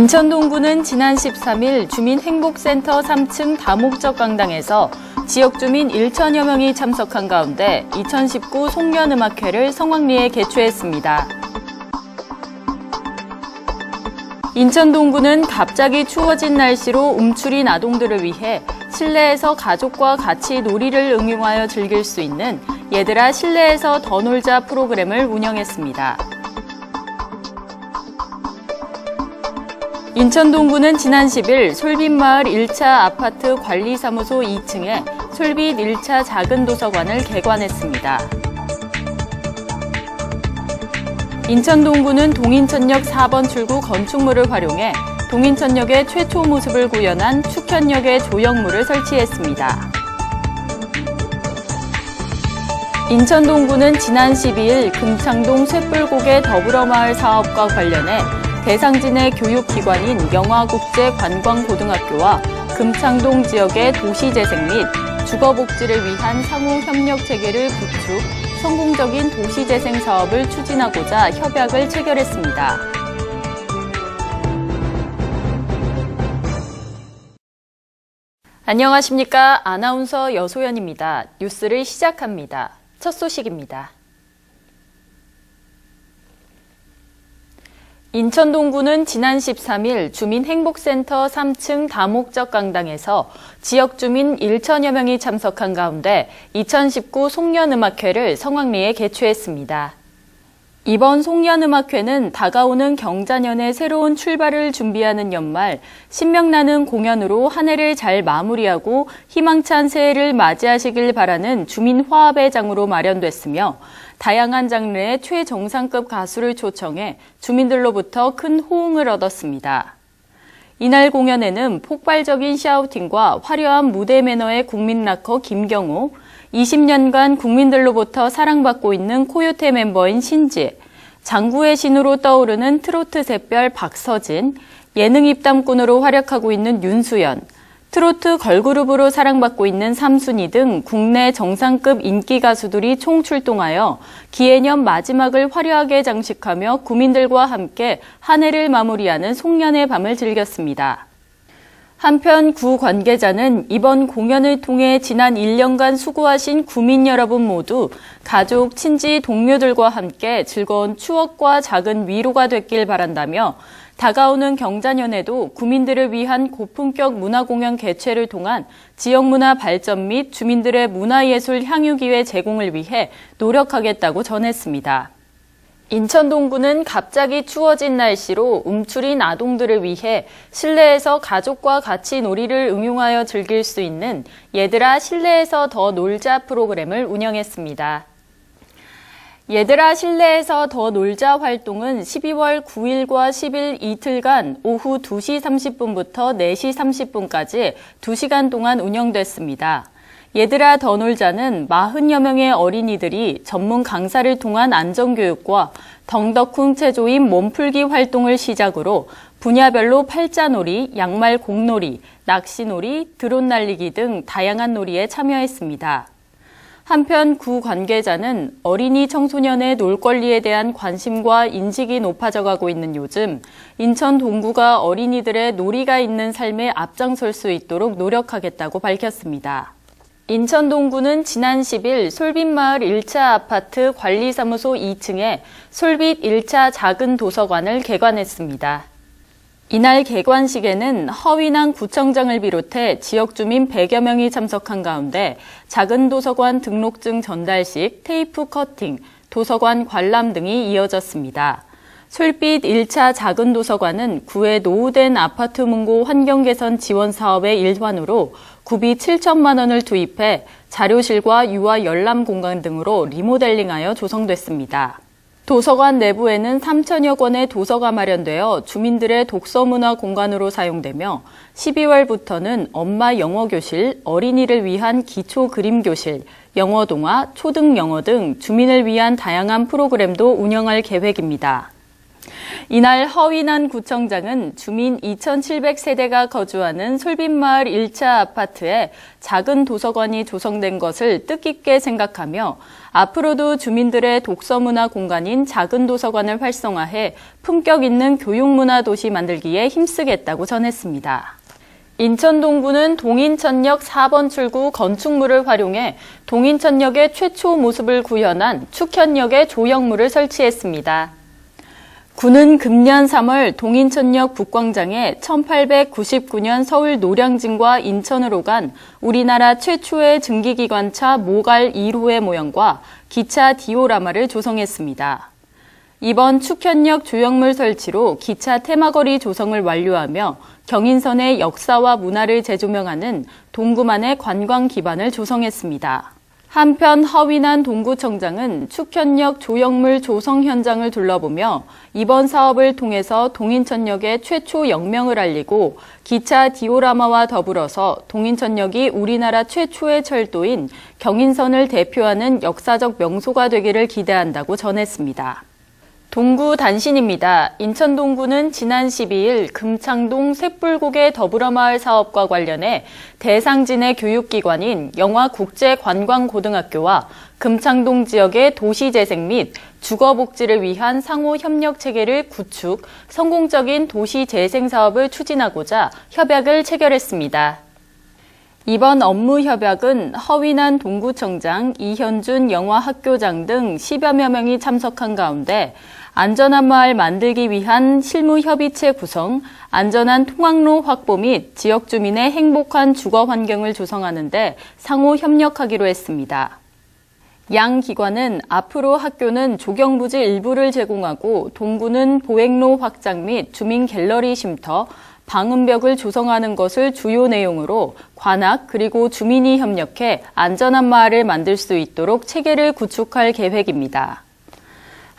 인천 동구는 지난 13일 주민행복센터 3층 다목적 강당에서 지역 주민 1천여 명이 참석한 가운데 2019 송년음악회를 성황리에 개최했습니다. 인천 동구는 갑자기 추워진 날씨로 움츠린 아동들을 위해 실내에서 가족과 같이 놀이를 응용하여 즐길 수 있는 얘들아 실내에서 더 놀자 프로그램을 운영했습니다. 인천 동구는 지난 10일 솔빛마을 1차 아파트 관리사무소 2층에 솔빛 1차 작은 도서관을 개관했습니다. 인천 동구는 동인천역 4번 출구 건축물을 활용해 동인천역의 최초 모습을 구현한 축현역의 조형물을 설치했습니다. 인천 동구는 지난 12일 금창동 쇠불고개 더불어마을 사업과 관련해 대상진의 교육기관인 영화국제관광고등학교와 금창동 지역의 도시재생 및 주거복지를 위한 상호협력 체계를 구축, 성공적인 도시재생 사업을 추진하고자 협약을 체결했습니다. 안녕하십니까. 아나운서 여소연입니다. 뉴스를 시작합니다. 첫 소식입니다. 인천 동구는 지난 13일 주민행복센터 3층 다목적 강당에서 지역 주민 1천여 명이 참석한 가운데 2019 송년음악회를 성황리에 개최했습니다. 이번 송년음악회는 다가오는 경자년의 새로운 출발을 준비하는 연말 신명나는 공연으로 한 해를 잘 마무리하고 희망찬 새해를 맞이하시길 바라는 주민 화합의 장으로 마련됐으며 다양한 장르의 최정상급 가수를 초청해 주민들로부터 큰 호응을 얻었습니다. 이날 공연에는 폭발적인 샤우팅과 화려한 무대 매너의 국민 락커 김경호, 20년간 국민들로부터 사랑받고 있는 코요태 멤버인 신지, 장구의 신으로 떠오르는 트로트 샛별 박서진, 예능 입담꾼으로 활약하고 있는 윤수연, 트로트 걸그룹으로 사랑받고 있는 삼순이 등 국내 정상급 인기 가수들이 총 출동하여 기해년 마지막을 화려하게 장식하며 구민들과 함께 한 해를 마무리하는 송년의 밤을 즐겼습니다. 한편 구 관계자는 이번 공연을 통해 지난 1년간 수고하신 구민 여러분 모두 가족, 친지, 동료들과 함께 즐거운 추억과 작은 위로가 됐길 바란다며 다가오는 경자년에도 구민들을 위한 고품격 문화공연 개최를 통한 지역문화 발전 및 주민들의 문화예술 향유 기회 제공을 위해 노력하겠다고 전했습니다. 인천 동구는 갑자기 추워진 날씨로 움츠린 아동들을 위해 실내에서 가족과 같이 놀이를 응용하여 즐길 수 있는 얘들아 실내에서 더 놀자 프로그램을 운영했습니다. 얘들아 실내에서 더 놀자 활동은 12월 9일과 10일 이틀간 오후 2시 30분부터 4시 30분까지 2시간 동안 운영됐습니다. 얘들아 더 놀자는 40여 명의 어린이들이 전문 강사를 통한 안전교육과 덩덕쿵 체조인 몸풀기 활동을 시작으로 분야별로 팔자놀이, 양말 공놀이, 낚시놀이, 드론 날리기 등 다양한 놀이에 참여했습니다. 한편 구 관계자는 어린이 청소년의 놀 권리에 대한 관심과 인식이 높아져 가고 있는 요즘 인천 동구가 어린이들의 놀이가 있는 삶에 앞장설 수 있도록 노력하겠다고 밝혔습니다. 인천 동구는 지난 10일 솔빛마을 1차 아파트 관리사무소 2층에 솔빛 1차 작은 도서관을 개관했습니다. 이날 개관식에는 허위난 구청장을 비롯해 지역 주민 100여 명이 참석한 가운데 작은 도서관 등록증 전달식, 테이프 커팅, 도서관 관람 등이 이어졌습니다. 솔빛 1차 작은 도서관은 구에 노후된 아파트 문고 환경 개선 지원 사업의 일환으로 구비 7천만 원을 투입해 자료실과 유아 열람 공간 등으로 리모델링하여 조성됐습니다. 도서관 내부에는 3천여 권의 도서가 마련되어 주민들의 독서 문화 공간으로 사용되며 12월부터는 엄마 영어 교실, 어린이를 위한 기초 그림 교실, 영어 동화, 초등 영어 등 주민을 위한 다양한 프로그램도 운영할 계획입니다. 이날 허위난 구청장은 주민 2,700세대가 거주하는 솔빛마을 1차 아파트에 작은 도서관이 조성된 것을 뜻깊게 생각하며 앞으로도 주민들의 독서문화 공간인 작은 도서관을 활성화해 품격 있는 교육문화 도시 만들기에 힘쓰겠다고 전했습니다. 인천 동구는 동인천역 4번 출구 건축물을 활용해 동인천역의 최초 모습을 구현한 축현역의 조형물을 설치했습니다. 군은 금년 3월 동인천역 북광장에 1899년 서울 노량진과 인천으로 간 우리나라 최초의 증기기관차 모갈 1호의 모형과 기차 디오라마를 조성했습니다. 이번 축현역 조형물 설치로 기차 테마거리 조성을 완료하며 경인선의 역사와 문화를 재조명하는 동구만의 관광 기반을 조성했습니다. 한편 허위난 동구청장은 축현역 조형물 조성 현장을 둘러보며 이번 사업을 통해서 동인천역의 최초 영명을 알리고 기차 디오라마와 더불어서 동인천역이 우리나라 최초의 철도인 경인선을 대표하는 역사적 명소가 되기를 기대한다고 전했습니다. 동구 단신입니다. 인천 동구는 지난 12일 금창동 쇳불고개 더불어마을 사업과 관련해 대상진의 교육기관인 영화국제관광고등학교와 금창동 지역의 도시재생 및 주거복지를 위한 상호 협력 체계를 구축, 성공적인 도시재생 사업을 추진하고자 협약을 체결했습니다. 이번 업무 협약은 허위난 동구청장, 이현준 영화학교장 등 10여여 명이 참석한 가운데 안전한 마을 만들기 위한 실무 협의체 구성, 안전한 통학로 확보 및 지역 주민의 행복한 주거 환경을 조성하는 데 상호 협력하기로 했습니다. 양 기관은 앞으로 학교는 조경부지 일부를 제공하고 동구는 보행로 확장 및 주민 갤러리 쉼터, 방음벽을 조성하는 것을 주요 내용으로 관악 그리고 주민이 협력해 안전한 마을을 만들 수 있도록 체계를 구축할 계획입니다.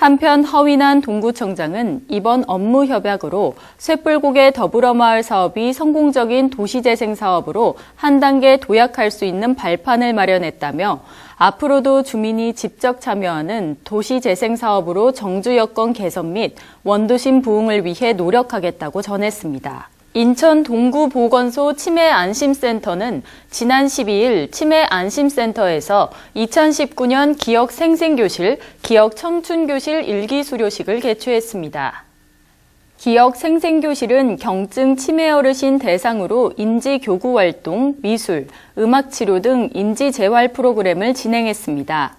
한편 허위난 동구청장은 이번 업무 협약으로 쇠불고개 더불어마을 사업이 성공적인 도시재생 사업으로 한 단계 도약할 수 있는 발판을 마련했다며 앞으로도 주민이 직접 참여하는 도시재생 사업으로 정주 여건 개선 및 원도심 부흥을 위해 노력하겠다고 전했습니다. 인천 동구보건소 치매안심센터는 지난 12일 치매안심센터에서 2019년 기억 생생교실, 기억 청춘교실 일기 수료식을 개최했습니다. 기억 생생교실은 경증 치매 어르신 대상으로 인지 교구 활동, 미술, 음악 치료 등 인지 재활 프로그램을 진행했습니다.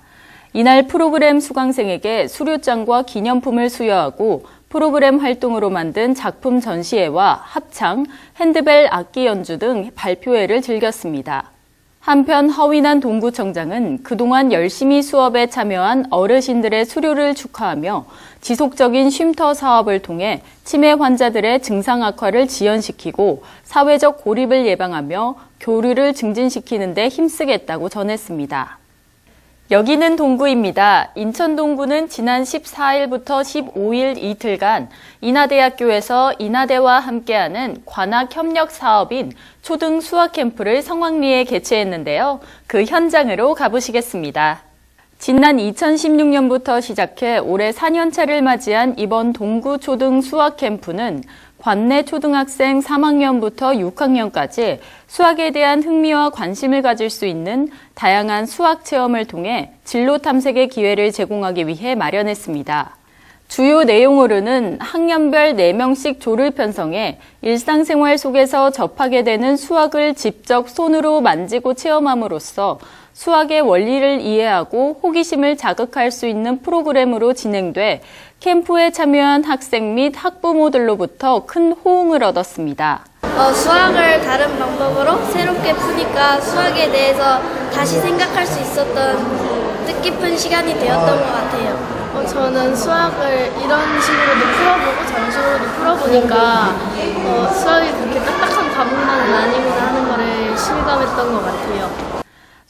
이날 프로그램 수강생에게 수료장과 기념품을 수여하고 프로그램 활동으로 만든 작품 전시회와 합창, 핸드벨 악기 연주 등 발표회를 즐겼습니다. 한편 허위난 동구청장은 그동안 열심히 수업에 참여한 어르신들의 수료를 축하하며 지속적인 쉼터 사업을 통해 치매 환자들의 증상 악화를 지연시키고 사회적 고립을 예방하며 교류를 증진시키는 데 힘쓰겠다고 전했습니다. 여기는 동구입니다. 인천 동구는 지난 14일부터 15일 이틀간 인하대학교에서 인하대와 함께하는 관악 협력 사업인 초등 수학 캠프를 성황리에 개최했는데요. 그 현장으로 가보시겠습니다. 지난 2016년부터 시작해 올해 4년차를 맞이한 이번 동구 초등 수학 캠프는 관내 초등학생 3학년부터 6학년까지 수학에 대한 흥미와 관심을 가질 수 있는 다양한 수학 체험을 통해 진로 탐색의 기회를 제공하기 위해 마련했습니다. 주요 내용으로는 학년별 4명씩 조를 편성해 일상생활 속에서 접하게 되는 수학을 직접 손으로 만지고 체험함으로써 수학의 원리를 이해하고 호기심을 자극할 수 있는 프로그램으로 진행돼 캠프에 참여한 학생 및 학부모들로부터 큰 호응을 얻었습니다. 어, 수학을 다른 방법으로 새롭게 푸니까 수학에 대해서 다시 생각할 수 있었던 뜻깊은 시간이 되었던 것 같아요. 어, 저는 수학을 이런 식으로도 풀어보고 저런 식으로도 풀어보니까 어, 수학이 그렇게 딱딱한 과목만은 아니구나 하는 거를 실감했던 것 같아요.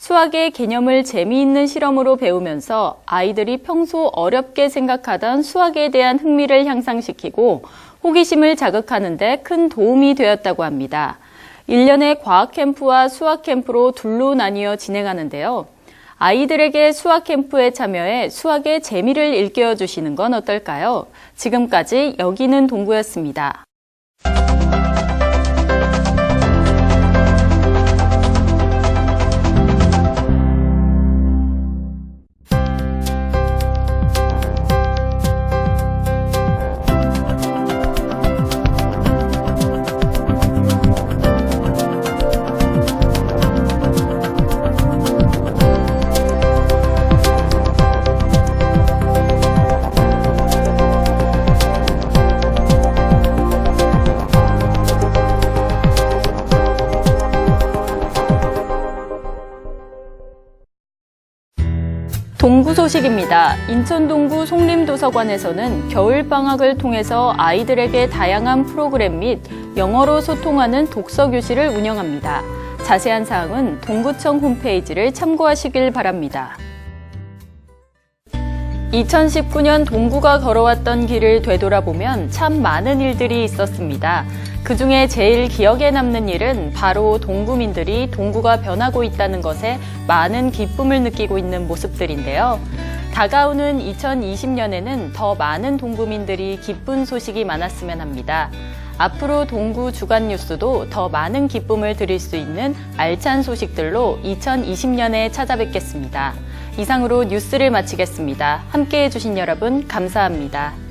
수학의 개념을 재미있는 실험으로 배우면서 아이들이 평소 어렵게 생각하던 수학에 대한 흥미를 향상시키고 호기심을 자극하는데 큰 도움이 되었다고 합니다. 1년의 과학 캠프와 수학 캠프로 둘로 나뉘어 진행하는데요. 아이들에게 수학 캠프에 참여해 수학의 재미를 일깨워 주시는 건 어떨까요? 지금까지 여기는 동구였습니다. 동구 소식입니다. 인천 동구 송림도서관에서는 겨울방학을 통해서 아이들에게 다양한 프로그램 및 영어로 소통하는 독서교실을 운영합니다. 자세한 사항은 동구청 홈페이지를 참고하시길 바랍니다. 2019년 동구가 걸어왔던 길을 되돌아보면 참 많은 일들이 있었습니다. 그 중에 제일 기억에 남는 일은 바로 동구민들이 동구가 변하고 있다는 것에 많은 기쁨을 느끼고 있는 모습들인데요. 다가오는 2020년에는 더 많은 동구민들이 기쁜 소식이 많았으면 합니다. 앞으로 동구 주간 뉴스도 더 많은 기쁨을 드릴 수 있는 알찬 소식들로 2020년에 찾아뵙겠습니다. 이상으로 뉴스를 마치겠습니다. 함께 해주신 여러분, 감사합니다.